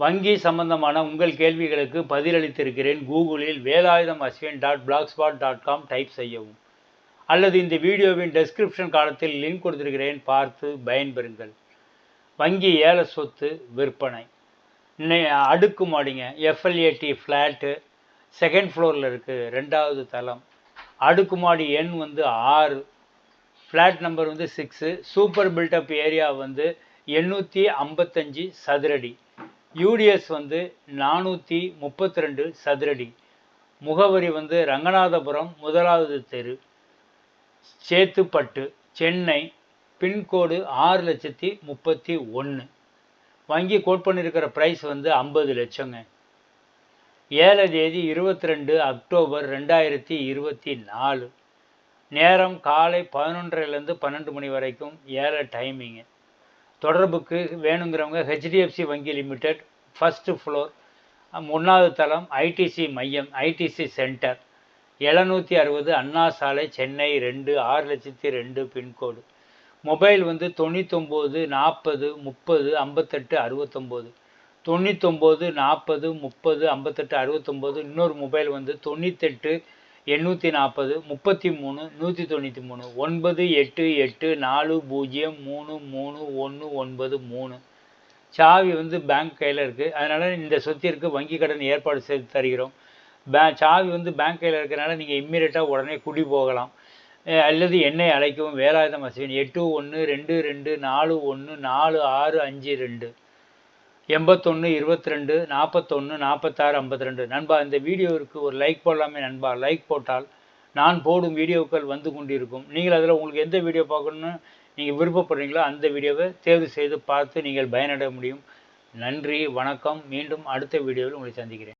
வங்கி சம்பந்தமான உங்கள் கேள்விகளுக்கு பதிலளித்திருக்கிறேன். கூகுளில் Velayudham Ashwin dot blogspot dot com type செய்யவும். அல்லது இந்த வீடியோவின் டெஸ்கிரிப்ஷன் காலத்தில் லிங்க் கொடுத்திருக்கிறேன். பார்த்து பயன்பெறுங்கள். வங்கி ஏல சொத்து விற்பனை. அடுக்குமாடிங்க. அடுக்கு மாடிங்க எஃப்எல்ஏடி ஃப்ளாட்டு செகண்ட் ஃப்ளோரில் இருக்குது ரெண்டாவது தளம். அடுக்குமாடி எண் வந்து ஆறு. ஃப்ளாட் நம்பர் வந்து six super built up area வந்து எண்ணூற்றி ஐம்பத்தஞ்சு சதுரடி. யூடிஎஸ் வந்து நானூற்றி முப்பத்தி ரெண்டு சதுரடி. முகவரி வந்து ரங்கநாதபுரம் முதலாவது தெரு சேத்துப்பட்டு சென்னை பின்கோடு ஆறு லட்சத்தி முப்பத்தி ஒன்று வங்கி கோட் பண்ணியிருக்கிற ப்ரைஸ் வந்து ஐம்பது லட்சங்க. ஏழை தேதி இருபத்தி ரெண்டு அக்டோபர் ரெண்டாயிரத்தி இருபத்தி நாலு. நேரம் காலை பதினொன்றரைலேருந்து பன்னெண்டு மணி வரைக்கும் ஏழை டைமிங்கு தொடர்புக்கு வேணுங்கிறவங்க ஹெச்டிஎஃப்சி வங்கி லிமிடெட் ஃபஸ்ட்டு ஃப்ளோர் மூணாவது தளம் ஐடிசி மையம் ஐடிசி சென்டர் எழுநூற்றி அறுபது அண்ணா சாலை சென்னை ரெண்டு ஆறு லட்சத்தி ரெண்டு பின்கோடு. மொபைல் வந்து தொண்ணூத்தொம்பது நாற்பது முப்பது ஐம்பத்தெட்டு அறுபத்தொம்போது. தொண்ணூத்தொம்பது நாற்பது முப்பது ஐம்பத்தெட்டு அறுபத்தொம்போது இன்னொரு மொபைல் வந்து தொண்ணூத்தெட்டு எண்ணூற்றி நாற்பது முப்பத்தி மூணு நூற்றி தொண்ணூற்றி மூணு ஒன்பது எட்டு எட்டு நாலு பூஜ்ஜியம் மூணு மூணு ஒன்று ஒன்பது மூணு. சாவி வந்து பேங்க் கையில் இருக்குது அதனால் இந்த சொத்திற்கு வங்கி கடன் ஏற்பாடு செய்து தருகிறோம். பே சாவி வந்து பேங்க் கையில் இருக்கிறனால நீங்கள் இம்மீடியட்டாக உடனே குடி போகலாம். அல்லது என்னை அழைக்கவும் வேலாயுதம் அஸ்வின் எட்டு ஒன்று ரெண்டு ரெண்டு நாலு ஒன்று நாலு ஆறு அஞ்சு ரெண்டு. எண்பத்தொன்று இருபத்தி ரெண்டு நாற்பத்தொன்று நாற்பத்தாறு ஐம்பத்தி ரெண்டு நண்பா இந்த வீடியோவிற்கு ஒரு லைக் போடலாமே நண்பா. லைக் போட்டால் நான் போடும் வீடியோக்கள் வந்து கொண்டிருக்கும். நீங்கள் அதில் உங்களுக்கு எந்த வீடியோ பார்க்கணுன்னு நீங்கள் விருப்பப்படுறீங்களோ அந்த வீடியோவை தேர்வு செய்து பார்த்து நீங்கள் பயனடைய முடியும். நன்றி வணக்கம். மீண்டும் அடுத்த வீடியோவில் உங்களை சந்திக்கிறேன்.